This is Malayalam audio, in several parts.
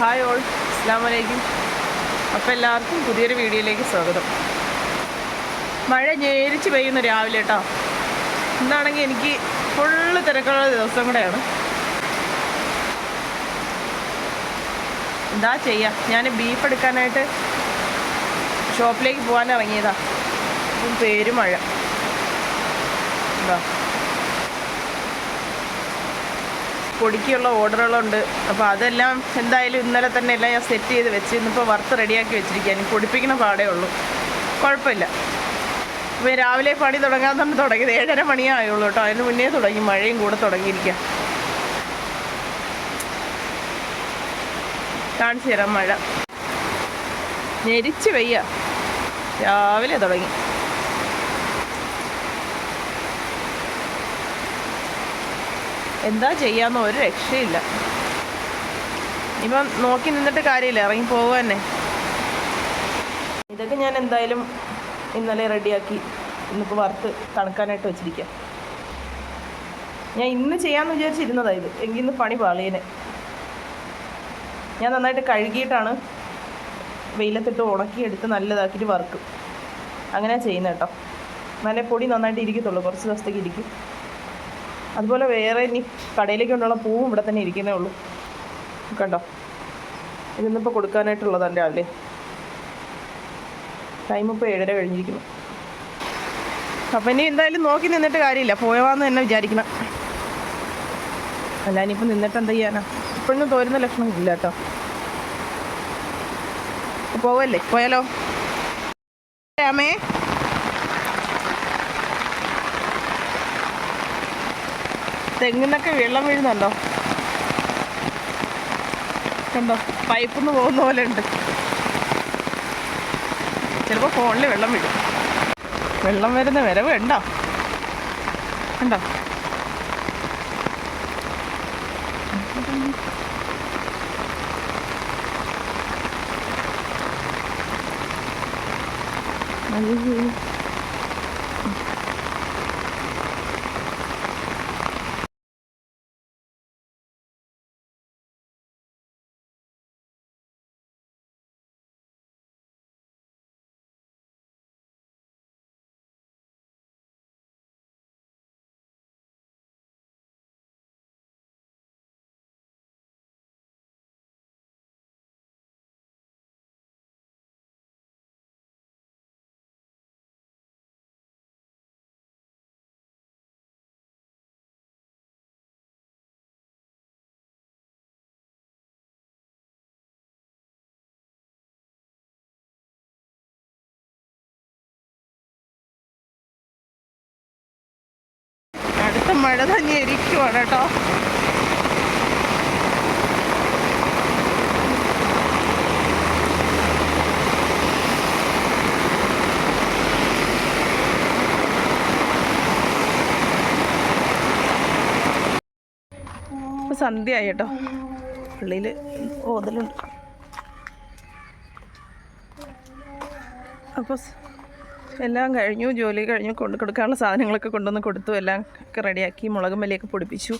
Hi all. അസ്സാം വലൈക്കും അപ്പോൾ എല്ലാവർക്കും പുതിയൊരു വീഡിയോയിലേക്ക് സ്വാഗതം. മഴ ഞേരിച്ച് പെയ്യുന്നു രാവിലെ കേട്ടോ. ഇന്നാണെങ്കിൽ എനിക്ക് ഫുള്ള് തിരക്കുള്ള ദിവസം കൂടെയാണ്. എന്താ ചെയ്യാം? ഞാൻ ബീഫ് എടുക്കാനായിട്ട് ഷോപ്പിലേക്ക് പോകാൻ ഇറങ്ങിയതാ. പേര് മഴ. എന്താ പൊടിക്കുള്ള ഓർഡറുകളുണ്ട്. അപ്പോൾ അതെല്ലാം എന്തായാലും ഇന്നലെ തന്നെ എല്ലാം ഞാൻ സെറ്റ് ചെയ്ത് വെച്ച് ഇന്നിപ്പോൾ വറുത്ത് റെഡിയാക്കി വെച്ചിരിക്കുക പൊടിപ്പിക്കുന്ന പാടേ ഉള്ളൂ. കുഴപ്പമില്ല. അപ്പോൾ രാവിലെ പണി തുടങ്ങാൻ തന്നെ തുടങ്ങിയത് ഏഴര മണിയേ ആയുള്ളൂ കേട്ടോ. അതിന് മുന്നേ തുടങ്ങി. മഴയും കൂടെ തുടങ്ങിയിരിക്കുക കാണിച്ചു തരാം മഴ. ഞെരിച്ച് വയ്യ രാവിലെ തുടങ്ങി. എന്താ ചെയ്യാന്ന് ഒരു രക്ഷയില്ല. ഇപ്പം നോക്കി നിന്നിട്ട് കാര്യമില്ല ഇറങ്ങി പോവുക തന്നെ. ഇതൊക്കെ ഞാൻ എന്തായാലും ഇന്നലെ റെഡിയാക്കി ഇന്നിപ്പോൾ വറുത്ത് തണുക്കാനായിട്ട് വെച്ചിരിക്കുക ഞാൻ ഇന്ന് ചെയ്യാമെന്ന് വിചാരിച്ചിരുന്നതാ ഇത്. എങ്കിൽ ഇന്ന് പണി പാളിയനെ ഞാൻ നന്നായിട്ട് കഴുകിയിട്ടാണ് വെയിലത്തിട്ട് ഉണക്കിയെടുത്ത് നല്ലതാക്കിയിട്ട് വറുക്കും. അങ്ങനെ ചെയ്യുന്നത് കേട്ടോ. നല്ല പൊടി നന്നായിട്ട് ഇരിക്കത്തുള്ളൂ. കുറച്ച് ദിവസത്തേക്ക് ഇരിക്കും. അതുപോലെ വേറെ ഇനി കടയിലേക്ക് കൊണ്ടുള്ള പൂവും ഇവിടെ തന്നെ ഇരിക്കുന്നേ ഉള്ളൂ. കണ്ടോ? ഇതിന്നിപ്പോൾ കൊടുക്കാനായിട്ടുള്ളതാണ് രാവിലെ? ടൈം ഇപ്പോൾ ഏഴര കഴിഞ്ഞിരിക്കുന്നു. അപ്പം ഇനി എന്തായാലും നോക്കി നിന്നിട്ട് കാര്യമില്ല. പോയവാന്ന് തന്നെ വിചാരിക്കണം. അല്ല ഇനിയിപ്പോൾ നിന്നിട്ട് എന്താ ചെയ്യാനാ? ഇപ്പോഴൊന്നും തോരുന്ന ലക്ഷണം ഇല്ല കേട്ടോ. പോവല്ലേ? പോയാലോ? അമ്മേ? തെങ്ങിന്നൊക്കെ വെള്ളം വീഴുന്നുണ്ടോ? കണ്ടോ? പൈപ്പിൽ നിന്ന് പോകുന്ന പോലെ ഉണ്ട്. ചിലപ്പോൾ ഫോണിൽ വെള്ളം വീഴും. വെള്ളം വരുന്ന വരവ് ഉണ്ടോ ഉണ്ടോ അയ്യോ മഴ തന്നെ ഇരിക്കുവാണ് കേട്ടോ സന്ധ്യയായി കേട്ടോ. പള്ളിയിൽ ഓതലുണ്ട്. അപ്പോൾ എല്ലാം കഴിഞ്ഞു ജോലി കഴിഞ്ഞു കൊണ്ട് കൊടുക്കാനുള്ള സാധനങ്ങളൊക്കെ കൊണ്ടുവന്ന് കൊടുത്തു എല്ലാം ഒക്കെ റെഡിയാക്കി മുളകും മല്ലിയൊക്കെ പൊടിപ്പിച്ചു.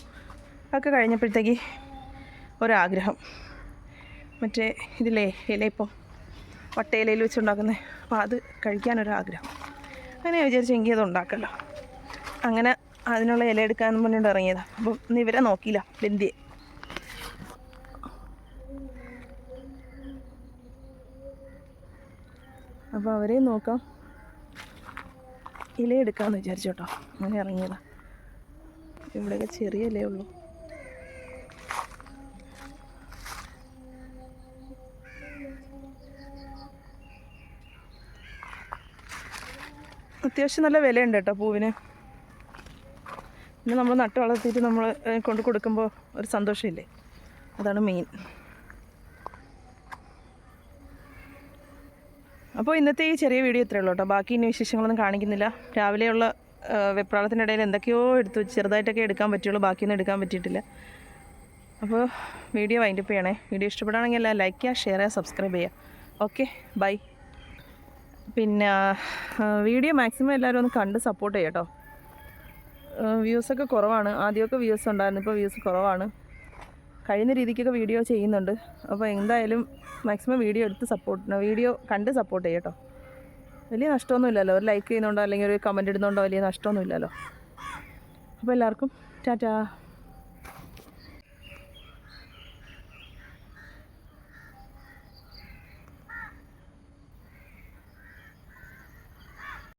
ഒക്കെ കഴിഞ്ഞപ്പോഴത്തേക്ക് ഒരാഗ്രഹം. മറ്റേ ഇതിലേ ഇല ഇപ്പം വട്ടയിലയിൽ വെച്ചുണ്ടാക്കുന്നത് അപ്പോൾ അത് കഴിക്കാനൊരാഗ്രഹം. അങ്ങനെ വിചാരിച്ചു എങ്കിൽ അത് ഉണ്ടാക്കല്ലോ അങ്ങനെ അതിനുള്ള ഇല എടുക്കാൻ പറഞ്ഞുകൊണ്ട് ഇറങ്ങിയതാണ് അപ്പം ഇന്ന് ഇവരെ നോക്കിയില്ല ബന്ധിയെ. അപ്പോൾ അവരെയും നോക്കാം. ഇല എടുക്കാമെന്ന് വിചാരിച്ചു കേട്ടോ അങ്ങനെ ഇറങ്ങിയതാ. ഇവിടെയൊക്കെ ചെറിയ ഇലയേ ഉള്ളൂ. അത്യാവശ്യം നല്ല വിലയുണ്ട് കേട്ടോ പൂവിന്. പിന്നെ നമ്മൾ നട്ട് വളർത്തിയിട്ട് നമ്മൾ കൊണ്ട് കൊടുക്കുമ്പോൾ ഒരു സന്തോഷമില്ലേ? അതാണ് മെയിൻ അപ്പോൾ ഇന്നത്തെ ഈ ചെറിയ വീഡിയോ ഇത്രയേ ഉള്ളൂ കേട്ടോ. ബാക്കി ഇനി വിശേഷങ്ങളൊന്നും കാണിക്കുന്നില്ല. രാവിലെയുള്ള വെപ്രാളത്തിന്റെ ഇടയിൽ എന്തൊക്കെയോ എടുത്തു ചെറുതായിട്ടൊക്കെ എടുക്കാൻ പറ്റുള്ളൂ. ബാക്കിയൊന്നും എടുക്കാൻ പറ്റിയിട്ടില്ല. അപ്പോൾ വീഡിയോ വൈൻഡപ്പ് ചെയ്യണേ. വീഡിയോ ഇഷ്ടപ്പെടുകയാണെങ്കിൽ എല്ലാം ലൈക്ക് ചെയ്യുക ഷെയർ ചെയ്യുക സബ്സ്ക്രൈബ് ചെയ്യുക. Okay bye. പിന്നെ വീഡിയോ മാക്സിമം എല്ലാവരും ഒന്ന് കണ്ട് സപ്പോർട്ട് ചെയ്യാം കേട്ടോ. വ്യൂസൊക്കെ കുറവാണ്. ആദ്യമൊക്കെ വ്യൂസ് ഉണ്ടായിരുന്നു ഇപ്പോൾ വ്യൂസ് കുറവാണ്. കഴിയുന്ന രീതിക്കൊക്കെ വീഡിയോ ചെയ്യുന്നുണ്ട്. അപ്പോൾ എന്തായാലും മാക്സിമം വീഡിയോ എടുത്ത് സപ്പോർട്ട് വീഡിയോ കണ്ട് സപ്പോർട്ട് ചെയ്യട്ടോ വലിയ നഷ്ടമൊന്നുമില്ലല്ലോ. ഒരു ലൈക്ക് ചെയ്യുന്നുണ്ടോ അല്ലെങ്കിൽ ഒരു കമന്റ് ഇടുന്നുണ്ടോ വലിയ നഷ്ടമൊന്നുമില്ലല്ലോ. അപ്പോൾ എല്ലാവർക്കും ടാറ്റാ.